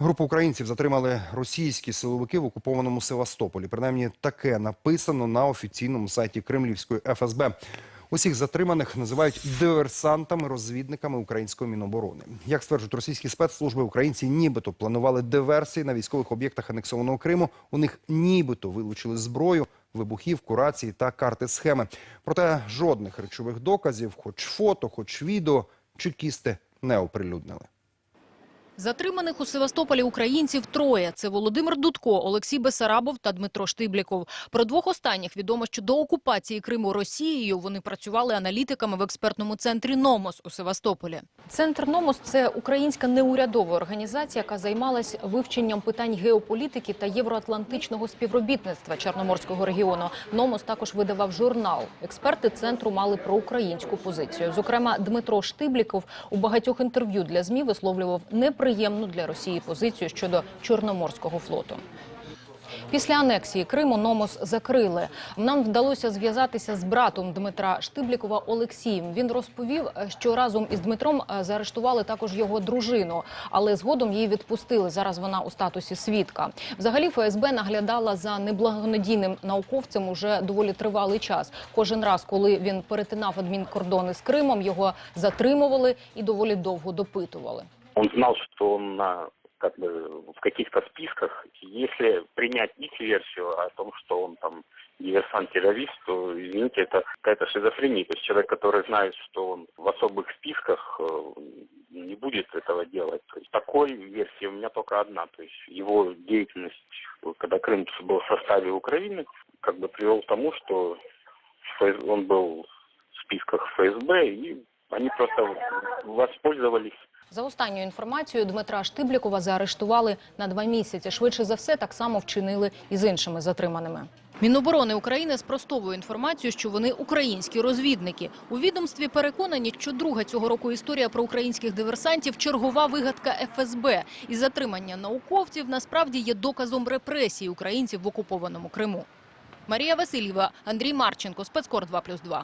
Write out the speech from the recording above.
Групу українців затримали російські силовики в окупованому Севастополі. Принаймні таке написано на офіційному сайті Кремлівської ФСБ. Усіх затриманих називають диверсантами, розвідниками української міноборони. Як стверджують російські спецслужби, українці нібито планували диверсії на військових об'єктах анексованого Криму. У них нібито вилучили зброю, вибухівку, рації та карти схеми. Проте жодних речових доказів, хоч фото, хоч відео, чекісти не оприлюднили. Затриманих у Севастополі українців троє. Це Володимир Дудко, Олексій Бесарабов та Дмитро Штибліков. Про двох останніх відомо, що до окупації Криму Росією вони працювали аналітиками в експертному центрі «Номос» у Севастополі. Центр «Номос» – це українська неурядова організація, яка займалась вивченням питань геополітики та євроатлантичного співробітництва Чорноморського регіону. «Номос» також видавав журнал. Експерти центру мали проукраїнську позицію. Зокрема, Дмитро Штибліков у багатьох інтерв'ю для ЗМІ висловлював неприємну для Росії позицію щодо Чорноморського флоту. Після анексії Криму Номос закрили. Нам вдалося зв'язатися з братом Дмитра Штиблікова Олексієм. Він розповів, що разом із Дмитром е, заарештували також його дружину, але згодом її відпустили. Зараз вона у статусі свідка. Взагалі ФСБ наглядала за неблагонадійним науковцем уже доволі тривалий час. Кожен раз, коли він перетинав адмінкордони з Кримом, його затримували і доволі довго допитували. Он знал, что он на как бы в каких-то списках. Если принять их версию о том, что он там диверсант-террорист, то, извините, это какая-то шизофрения. То есть человек, который знает, что он в особых списках, э, не будет этого делать. То есть такой версии у меня только одна. То есть его деятельность, когда Крым был в составе Украины, как бы привел к тому, что он был в списках ФСБ, и они просто воспользовались За останньою інформацією, Дмитра Штиблікова заарештували на два місяці. Швидше за все, так само вчинили і з іншими затриманими. Міноборони України спростовує інформацію, що вони українські розвідники. У відомстві переконані, що друга цього року історія про українських диверсантів – чергова вигадка ФСБ. І затримання науковців насправді є доказом репресій українців в окупованому Криму. Марія Васильєва, Андрій Марченко, Спецкор 2+,2.